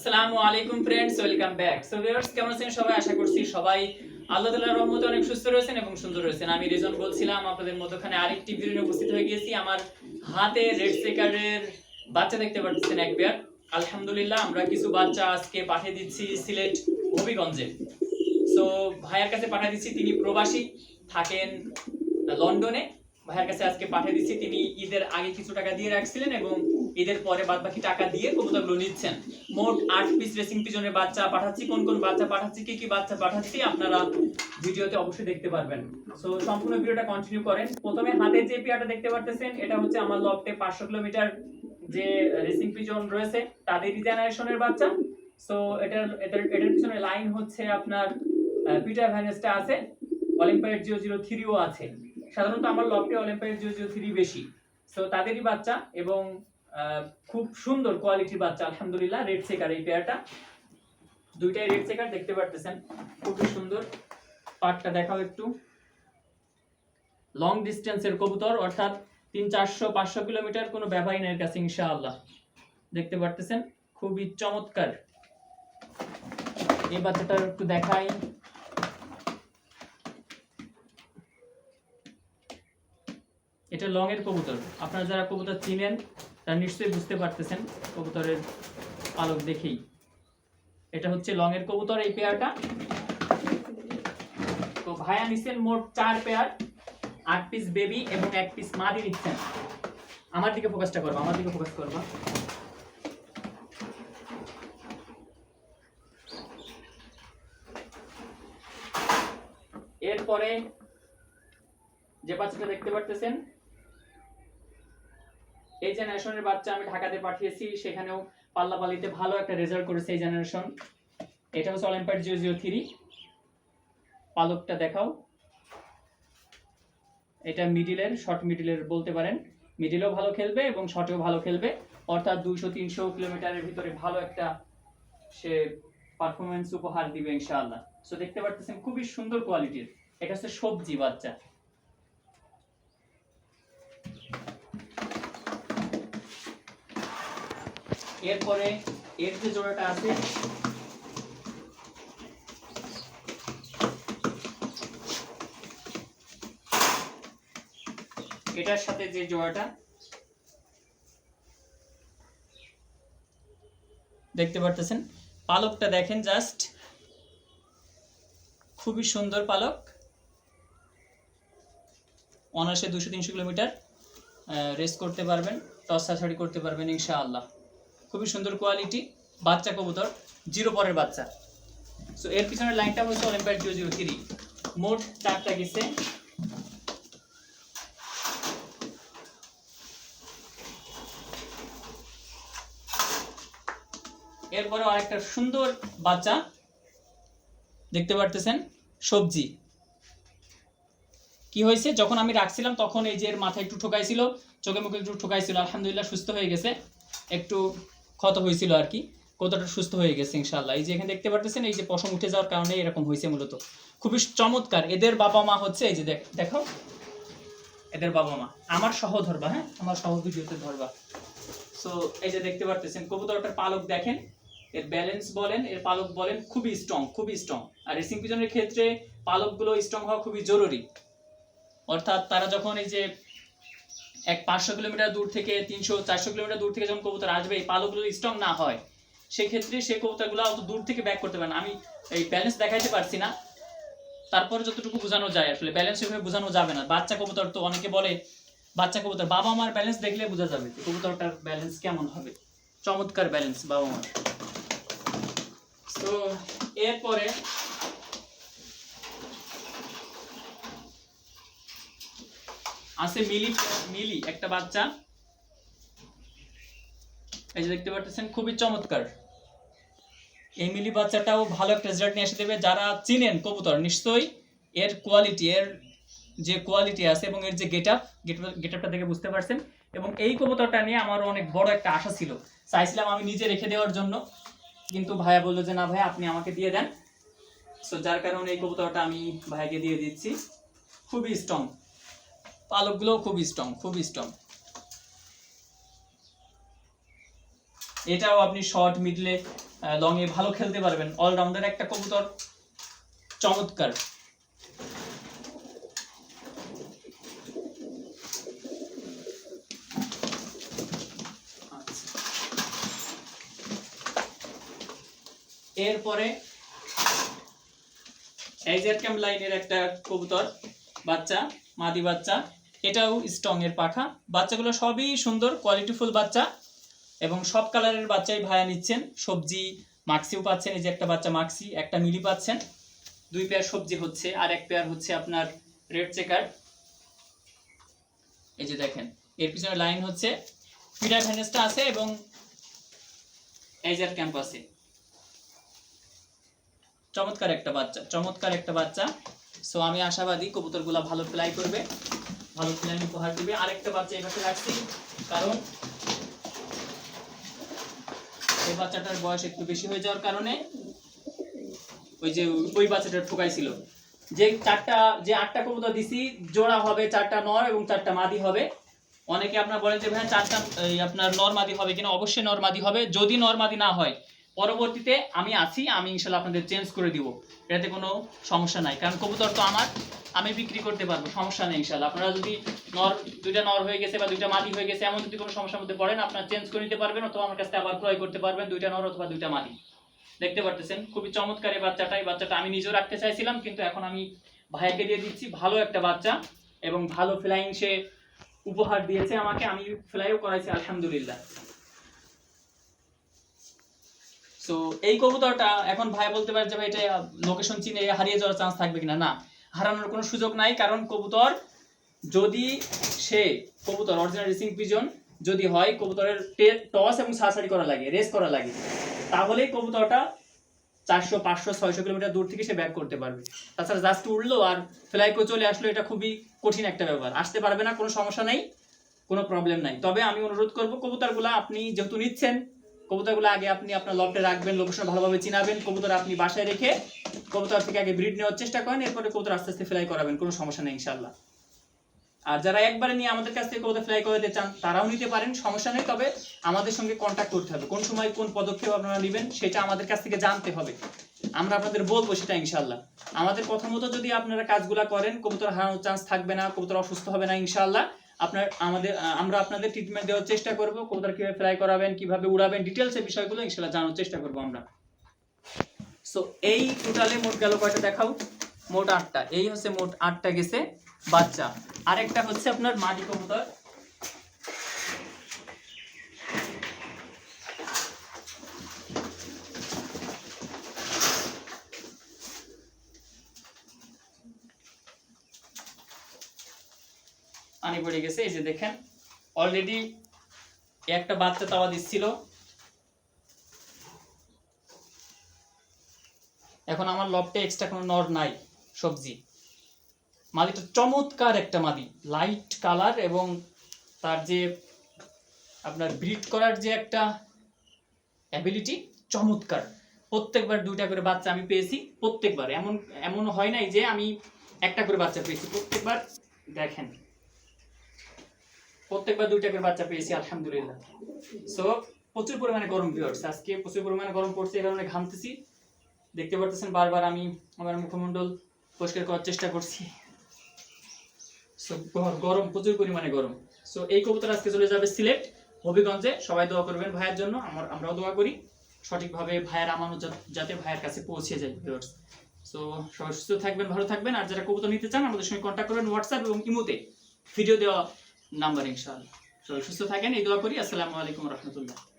আসসালামু আলাইকুম friends welcome back so viewers কেমন আছেন সবাই? আশা করছি সবাই আল্লাহ তাআলার রহমতে অনেক সুস্থ রয়েছেন এবং সুন্দর রয়েছেন। আমি রিজন বলছিলাম, আপনাদের মধ্যখানে আরেকটি ভিডিও উপস্থিত হয়ে গিয়েছি। আমার হাতে রেড সেকারের বাচ্চা দেখতে পাচ্ছেন এক পেয়ার আলহামদুলিল্লাহ, আমরা কিছু বাচ্চা আজকে পাঠিয়ে দিচ্ছি সিলেট হবিগঞ্জে। সো ভাইয়ার কাছে পাঠিয়ে দিচ্ছি, তিনি প্রবাসী, থাকেন লন্ডনে। ভাইয়ের কাছে আজকে পাঠিয়ে দিচ্ছি, তিনি ঈদের আগে কিছু টাকা দিয়ে রাখছিলেন এবং ঈদের পরে বাদ বাকি টাকা দিয়ে কবুতরগুলো নিচ্ছেন। মোট আট পিস রেসিং পিজনের বাচ্চা পাঠাচ্ছি, কোন কোন বাচ্চা পাঠাচ্ছি, কি কি বাচ্চা পাঠাচ্ছি, আপনারা ভিডিওতে অবশ্যই দেখতে পারবেন। সো সম্পূর্ণ ভিডিওটা কন্টিনিউ করেন। প্রথমে হাতের যে পেয়ারটা দেখতে পারতেছেন, এটা হচ্ছে আমার লফটে পাঁচশো কিলোমিটার যে রেসিং পিজন রয়েছে তাদেরই জেনারেশনের বাচ্চা। সো এটার এটার এটার পিছনে লাইন হচ্ছে আপনার পিটার ভ্যানেসটা আছে অলিম্পিয়াড জিরো জিরো থ্রিও আছে। সাধারণত আমার লফটে অলিম্পিয়াড জিরো জিরো থ্রি বেশি। সো তাদেরই বাচ্চা এবং খুব সুন্দর কোয়ালিটির বাচ্চা, আলহামদুলিল্লাহ রেড সেকার এই পেয়ারটা দুইটাই রেড সেকার দেখতে পারতেছেন, খুবই সুন্দর। পাটটা দেখাও একটু। লং ডিস্টেন্সের কবুতর, অর্থাৎ তিন, চারশো, পাঁচশো কিলোমিটার, কোনো এর কাছে, ইনশাআল্লাহ। দেখতে পারতেছেন, খুবই চমৎকার। এই বাচ্চাটা একটু দেখাই। এটা লং এর কবুতর। আপনারা যারা কবুতর চিনেন তারা নিশ্চয়ই বুঝতে পারতেছেন কবুতরের পালক দেখেই। এটা হচ্ছে লং এর কবুতর এই পেয়ারটা। তো ভাইয়া নিচ্ছেন মোট চার পেয়ার, আট পিস বেবি এবং এক পিস মাদি নিচ্ছেন। আমার দিকে ফোকাসটা করবা, আমার দিকে ফোকাস করবা। এরপরে যে বাচ্চাটা দেখতে পারতেছেন এই জেনারেশনের বাচ্চা আমি ঢাকাতে পাঠিয়েছি, সেখানেও পাল্লাপালিতে ভালো একটা রেজাল্ট করেছে এই জেনারেশন। এটা হচ্ছে অলিম্পিয়াড জিরো জিরো থ্রি পালকটা দেখাও। এটা মিডিলের শর্ট মিডিলের বলতে পারেন। মিডিলেও ভালো খেলবে এবং শর্টেও ভালো খেলবে। অর্থাৎ দুইশো, তিনশো কিলোমিটারের ভিতরে ভালো একটা সে পারফরমেন্স উপহার দিবে ইনশাআল্লাহ। সো দেখতে পারতেছেন খুবই সুন্দর কোয়ালিটির এটা হচ্ছে সবজি বাচ্চা। এরপরে এর যে জোড়াটা আছে। এটার সাথে যে জোড়াটা, দেখতে পারতেছেন? পালকটা দেখেন জাস্ট খুবই সুন্দর পালক। অনায়াসে দুশো তিনশো কিলোমিটার রেস করতে পারবেন, টস করতে পারবেন, ইনশাআল্লাহ। খুবই সুন্দর কোয়ালিটি বাচ্চা কবুতর, জিরো পরের বাচ্চা। সো এর পিছনের লাইনটা হচ্ছে অলিম্পিয়াড জিরো জিরো থ্রি মোট চারটা গেছে। এরপরে আরেকটা সুন্দর বাচ্চা। দেখতে পারতেছেন, সবজি। কি হয়েছে? যখন আমি রাখছিলাম, তখন এই যে এর মাথায় একটু ঠোকাইছিল, চোখে মুখে একটু ঠোকাইছিল। আলহামদুলিল্লাহ সুস্থ হয়ে গেছে। একটু ক্ষত হয়েছিল আর কি, কতটা সুস্থ হয়ে গেছে ইনশাল্লাহ এই যে এখানে দেখতে পারতেছেন, এই যে পশম উঠে যাওয়ার কারণে এরকম হয়েছে মূলত। খুবই চমৎকার। এদের বাবা মা হচ্ছে, এই যে দেখো এদের বাবা মা। আমার সহ ধরবা হ্যাঁ? আমার সহ ভিডিওতে ধরবা। সো এই যে দেখতে পারতেছেন, কবুতরটার পালক দেখেন। এর ব্যালেন্স বলেন, এর পালক বলেন, খুবই স্ট্রং খুবই স্ট্রং আর রেসিং পিজনের ক্ষেত্রে পালকগুলো স্ট্রং হওয়া খুবই জরুরি। অর্থাৎ তারা যখন এই যে এক পাঁচশো কিলোমিটার দূর থেকে তিনশো, চারশো কিলোমিটার দূর থেকে যখন কবুতর আসবে, এই পালকগুলো স্ট্রং না হয়, সেক্ষেত্রে সেই কবুতরগুলো অত দূর থেকে ব্যাক করতে পারে না। আমি এই ব্যালেন্স দেখাইতে পারছি না। তারপরে যতটুকু বোঝানো যায়, আসলে ব্যালেন্স এভাবে বোঝানো যাবে না। বাচ্চা কবুতর তো অনেকে বলে, বাচ্চা কবুতর বাবা মার ব্যালেন্স দেখলে বোঝা যাবে কবুতরটার ব্যালেন্স কেমন হবে। চমৎকার ব্যালেন্স বাবা মার। তো এরপরে আছে মিলি মিলি, একটা বাচ্চা। এই যে দেখতে পাচ্ছেন খুবই চমৎকার। এই মিলি বাচ্চাটাও ভালো একটা রেজাল্ট নিয়ে এসে দেবে। যারা চিনেন কবুতর, নিশ্চয়ই এর কোয়ালিটি এর যে কোয়ালিটি আছে এবং এর যে গেট আপ গেট আপটা দেখে বুঝতে পারছেন। এবং এই কবুতরটা নিয়ে আমার অনেক বড় একটা আশা ছিল। চাইছিলাম আমি নিজে রেখে দেওয়ার জন্য। কিন্তু ভাইয়া বলল যে, না ভাই আপনি আমাকে দিয়ে দেন। সো যার কারণে এই কবুতরটা আমি ভাইয়াকে দিয়ে দিচ্ছি। খুবই স্ট্রং পালকগুলোও খুবই স্ট্রং খুবই স্ট্রং এটাও আপনি শর্ট মিডলে লং এ ভালো খেলতে পারবেন। অলরাউন্ডার একটা কবুতর, চমৎকার। আচ্ছা। এরপরে এইজেড ক্যাম্প লাইনের একটা কবুতর, বাচ্চা, মাদি বাচ্চা এটাও স্ট্রং এর পাখা। বাচ্চাগুলো সবই সুন্দর কোয়ালিটিফুল বাচ্চা। এবং সব কালারের বাচ্চাই ভায়া নিচ্ছেন। সবজি মাক্সিও পাচ্ছেন, এই যে একটা বাচ্চা মাক্সি একটা মিলি পাচ্ছেন। দুই পেয়ার সবজি হচ্ছে, আর এক পেয়ার হচ্ছে আপনার রেড চেকার এই যে দেখেন, এর পিছনে লাইন হচ্ছে। ফিডার ভ্যানেসটা আছে এবং এইজার ক্যাম্প আছে। চমৎকার একটা বাচ্চা, চমৎকার একটা বাচ্চা। সো আমি আশাবাদী কবুতরগুলো ভালো ফ্লাই করবে। ভালো ফ্লাই উপহার দিবে। আরেকটা বাচ্চা পাশে রাখছি, কারণ এই বাচ্চাটার বয়স একটু বেশি হয়ে যাওয়ার কারণে ওই যে ওই বাচ্চাটা ঠোকাইছিল। যে চারটা, যে আটটা কবুতর দিছি, জোড়া হবে চারটা নর এবং চারটা মাদি হবে। অনেকে আপনার বলেন যে ভাই চারটা আপনার নর মাদি হবে কিনা? অবশ্যই নর মাদি হবে। যদি নর মাদি না হয়, পরবর্তীতে আমি আছি, আমি ইনশাল্লাহ আপনাদের চেঞ্জ করে দিব। এটাতে কোনো সমস্যা নাই, কারণ কবুতর তো আমার। আমি বিক্রি করতে পারব, সমস্যা নেই ইনশাল্লাহ আপনারা যদি নর, দুইটা নর হয়ে গেছে বা দুইটা মাদি হয়ে গেছে, এমন যদি কোনো সমস্যার মধ্যে পড়েন, আপনারা চেঞ্জ করে নিতে পারবেন অথবা আমার কাছে আবার ক্রয় করতে পারবেন, দুইটা নর অথবা দুইটা মাদি দেখতে পারতেছেন? খুবই চমৎকার এই বাচ্চাটা। এই বাচ্চাটা আমি নিজেও রাখতে চাইছিলাম, কিন্তু এখন আমি ভাইকে দিয়ে দিচ্ছি। ভালো একটা বাচ্চা এবং ভালো ফ্লাইং সে উপহার দিয়েছে আমাকে। আমি ফ্লাইও করাইছি, আলহামদুলিল্লাহ। সো এই কবুতরটা এখন ভাই বলতে পারে যে ভাই এটা লোকেশন চিনে হারিয়ে যাওয়ার চান্স থাকবে কিনা? না। হারানোর কোনো সুযোগ নাই, কারণ কবুতর যদি সে কবুতর অরিজিনাল রেসিং পিজন যদি হয়, কবুতরের টস এবং সারসারি করা লাগে রেস করা লাগে, তাহলেই কবুতরটা চারশো, পাঁচশো, ছয়শো কিলোমিটার দূর থেকে সে ব্যাক করতে পারবে। তাছাড়া জাস্ট উঠল আর ফ্লাই করে চলে আসলো, এটা খুবই কঠিন একটা ব্যাপার। আসতে পারবে না, কোনো সমস্যা নেই, কোনো প্রবলেম নাই। তবে আমি অনুরোধ করব, কবুতরগুলো আপনি যেহেতু নিচ্ছেন কবুতরগুলো আগে আপনি আপনার লফটে রাখবেন লোকেশন ভালোভাবে চিনাবেন, কবুতর আপনি বাসায় রেখে কবুতর থেকে আগে ব্রিড নেওয়ার চেষ্টা করেন, এরপরে কবুতর আস্তে আস্তে ফ্লাই করাবেন, কোনো সমস্যা নেই ইনশাল্লাহ আর যারা একবারে নিয়ে আমাদের কাছ থেকে কবুতর ফ্লাই করাতে চান, তারাও নিতে পারেন, সমস্যা নেই, তবে আমাদের সঙ্গে কন্ট্যাক্ট করতে হবে। কোন সময় কোন পদক্ষেপ আপনারা নেবেন, সেটা আমাদের কাছ থেকে জানতে হবে। আমরা আপনাদের বলব সেটা ইনশাল্লাহ আমাদের কথা মতো যদি আপনারা কাজগুলা করেন, কবুতর হারানোর চান্স থাকবে না, কবুতর অসুস্থ হবে না ইনশাল্লাহ আপনার, আমাদের আমরা আপনাদের ট্রিটমেন্ট দেওয়ার চেষ্টা করব কোথায় কীভাবে ফ্লাই করাবেন, কীভাবে উড়াবেন ডিটেলসের বিষয়গুলো ইনশাল্লাহ জানার চেষ্টা করব আমরা। সো এই টোটালে মোট গেল কয়টা দেখাও? মোট আটটা। এই হচ্ছে মোট আটটা গেছে বাচ্চা। আরেকটা হচ্ছে আপনার মাদি কবুতর। পানি পড়ে গেছে, এই যে দেখেন অলরেডি একটা বাচ্চা তাওয়া দিচ্ছিল। এখন আমার লফটে এক্সট্রা কোনো নর নাই, সবজি। মাদিটা চমৎকার একটা মাদি লাইট কালার এবং তার যে আপনার ব্রিড করার যে একটা অ্যাবিলিটি চমৎকার। প্রত্যেকবার দুইটা করে বাচ্চা আমি পেয়েছি, প্রত্যেকবার। এমন এমন হয় নাই যে আমি একটা করে বাচ্চা পেয়েছি, প্রত্যেকবার দেখেন। প্রত্যেকবার দুইটা করে বাচ্চা পেয়েছি, আলহামদুলিল্লাহ। সো প্রচুর পরিমাণে গরম ভিউয়ার্স আজকে প্রচুর পরিমাণে গরম পড়ছে, এই কারণে ঘামতেছি। দেখতে পারতেছেন, বারবার আমি আমার মুখমণ্ডল পরিষ্কার করার চেষ্টা করছি। সো গরম প্রচুর পরিমাণে গরম। সো এই কবুতর আজকে চলে যাবে সিলেট, হবিগঞ্জে। সবাই দোয়া করবেন ভাইয়ের জন্য, আমার, আমরাও দোয়া করি। সঠিকভাবে ভাইয়ের আমানত যা- যাতে ভাইয়ের কাছে পৌঁছে যায় ভিউয়ার্স সো সবাই সুস্থ থাকবেন, ভালো থাকবেন। আর যারা কবুতর নিতে চান, আমাদের সঙ্গে কন্ট্যাক্ট করবেন হোয়াটসঅ্যাপ এবং ইমোতে। ভিডিও দেওয়া নাম্বার ইনশাআল্লাহ। সবাই সুস্থ থাকেন এই দোয়া করি। আসসালামু আলাইকুম রহমতুল্লাহ।